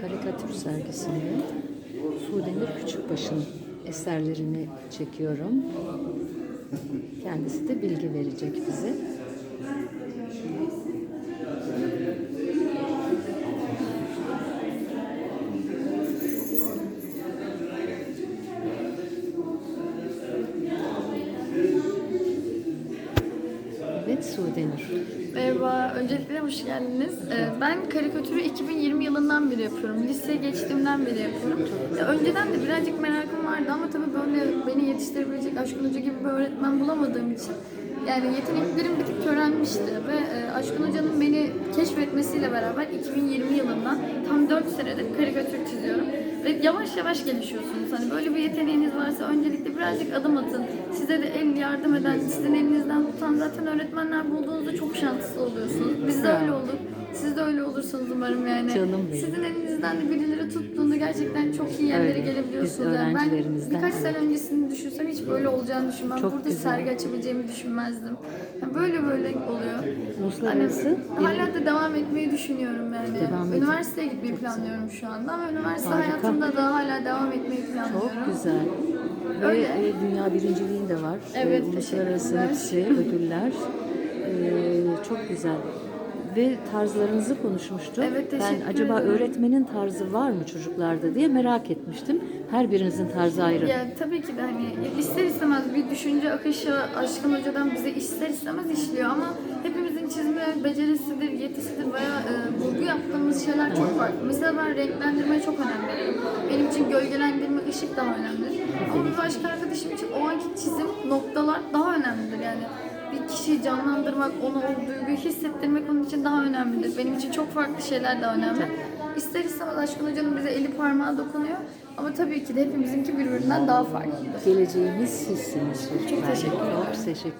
karikatür sergisinde Sudenir Küçükbaş'ın eserlerini çekiyorum. Kendisi de bilgi verecek bize. Evet Sudenir. Merhaba, öncelikle hoş geldiniz. Ee, Ben karikatürü 2020 yılından beri yapıyorum. Liseye geçtiğimden beri yapıyorum. Ya Önceden de birazcık merakım vardı ama tabii böyle beni yetiştirebilecek Aşkın Hoca gibi bir öğretmen bulamadığım için yani yeteneklerim bir tık körelmişti ve e, Aşkın Hoca'nın beni keşfetmesiyle beraber 2020 yılından tam 4 senedir karikatür çiziyorum. Ve yavaş yavaş gelişiyorsunuz. Hani böyle bir yeteneğiniz varsa öncelikle birazcık adım atın. Size de el yardım eden, sizin elinizden tutan zaten öğretmenler bulduğunuzda çok şanslı oluyorsunuz. Biz de öyle olduk. Siz de öyle olursunuz umarım yani. Canım benim. Sizin elinizden de birileri tuttuğunda gerçekten çok iyi yerlere Öyle. gelebiliyorsunuz. Yani ben birkaç sene öncesini düşünsem hiç böyle olacağını düşünmem. Çok Burada güzel. sergi açabileceğimi düşünmezdim. Yani böyle böyle oluyor. Uluslararası Hani hala da devam etmeyi düşünüyorum yani. Devam edin. Üniversiteye gitmeyi planlıyorum şu anda ama üniversite Harika. hayatımda da hala devam etmeyi planlıyorum. çok güzel. Öyle. e, dünya birinciliğin de var. Evet, E, Uluslararası hepsi ödüller. E, çok güzel. Ve tarzlarınızı konuşmuştuk. Evet, ben teşekkür acaba ederim. öğretmenin tarzı var mı çocuklarda diye merak etmiştim. Her birinizin tarzı ayrı. Ya tabii ki de hani ister istemez bir düşünce akışı Aşkın Hoca'dan bize ister istemez işliyor ama hepimizin çizme becerisidir, yetisidir veya e, vurgu yaptığımız şeyler çok farklı. Mesela ben renklendirmeye çok önem veriyorum. Benim için gölgelendirme, ışık daha önemlidir. Ama bir başka arkadaşım için o anki çizim, noktalar daha önemlidir yani. Bir kişiyi canlandırmak, ona o duyguyu hissettirmek onun için daha önemlidir. Benim için çok farklı şeyler daha önemli. İster istemez Aşkın Hoca'nın bize eli parmağı dokunuyor. Ama tabii ki de hepimizinki birbirinden daha farklıdır. Geleceğimiz sizsiniz çocuklar. teşekkür ederim. Çok teşekkür